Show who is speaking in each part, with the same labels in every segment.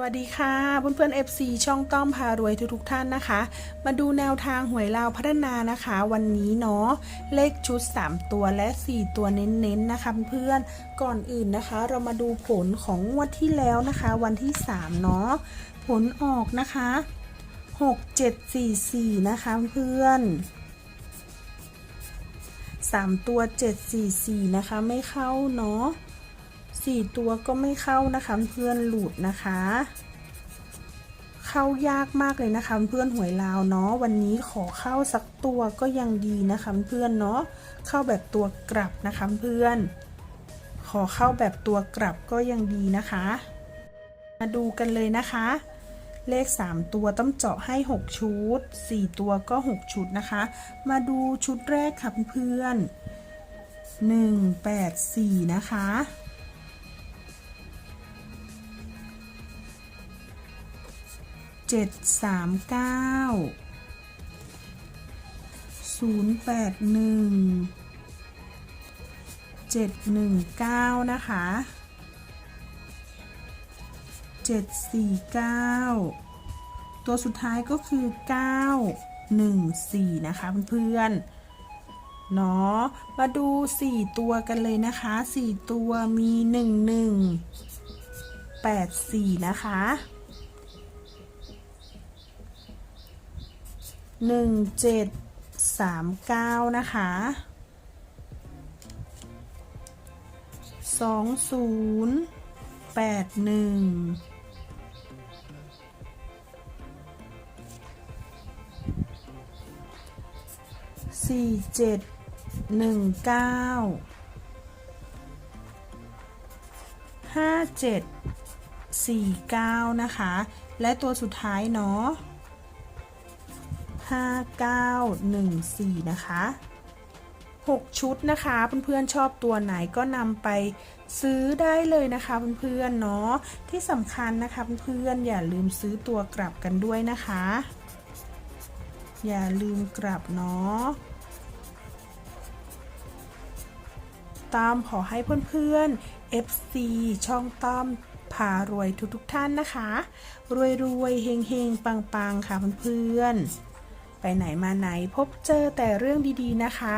Speaker 1: สวัสดีค่ะเพื่อนๆ FC ช่องต้อมพารวยทุกๆท่านนะคะ มาดูแนวทางหวยลาวพัฒนานะคะ วันนี้เนาะเลขชุด 3 ตัวและ 4 ตัวเน้นๆนะคะเพื่อนก่อนอื่นนะคะ เรามาดูผลของงวดที่แล้วนะคะ วันที่ 3 เนาะผลออกนะคะ 6744 นะคะเพื่อน3ตัว 744 นะคะไม่เข้าเนาะ สี่ตัวก็ไม่เข้านะคะ เพื่อนหลุดนะคะ เข้ายากมากเลยนะคะ เพื่อนหวยลาวเนาะวันนี้ขอเข้าสักตัวก็ยังดีนะคะเพื่อนเนาะเข้าแบบตัวกลับนะคะเพื่อน ขอเข้าแบบตัวกลับก็ยังดีนะคะ มาดูกันเลยนะคะ เลข 3 ตัวต้องเจาะให้ 6 ชุด 4 ตัวก็ 6 ชุดนะคะ มาดูชุดแรกค่ะเพื่อน1 8 4 นะคะ เจ็ดสามเก้าศูนย์แปดหนึ่งเจ็ดหนึ่งเก้านะคะเจ็ดสี่เก้าตัวสุดท้ายก็คือเก้าหนึ่งสี่นะคะเพื่อนๆเนาะมาดู 4 ตัวกันเลยนะคะ 4 ตัวมี 1 1 8 4 นะคะ หนึ่งเจ็ดสามเก้านะคะสองศูนย์แปดหนึ่งสี่เจ็ดหนึ่งเก้าห้าเจ็ดสี่เก้านะคะ และตัวสุดท้ายเนาะ 5914 นะคะ 6 ชุดนะคะเพื่อนๆชอบตัวไหนก็นำไปซื้อได้เลยนะคะเพื่อนๆเนาะที่สำคัญนะคะเพื่อนๆอย่าลืมซื้อตัวกลับกันด้วยนะคะ อย่าลืมกลับเนาะตามขอให้เพื่อนๆ FC ช่องต้อมพารวยทุกๆท่านนะคะ รวยๆเฮงๆ ปังๆ ค่ะเพื่อนๆ ไปไหนมาไหนพบเจอแต่เรื่องดีๆนะคะ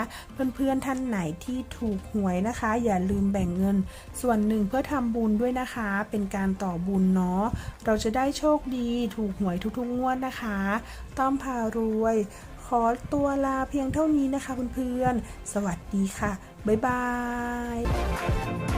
Speaker 1: เพื่อนๆท่านไหนที่ถูกหวยนะคะ อย่าลืมแบ่งเงิน ส่วนหนึ่งเพื่อทำบุญด้วยนะคะ เป็นการต่อบุญเนาะเราจะได้โชคดีถูกหวยทุกๆงวดนะคะ ต้อมพารวย ขอตัวลาเพียงเท่านี้นะคะเพื่อนๆสวัสดีค่ะ บ๊ายบาย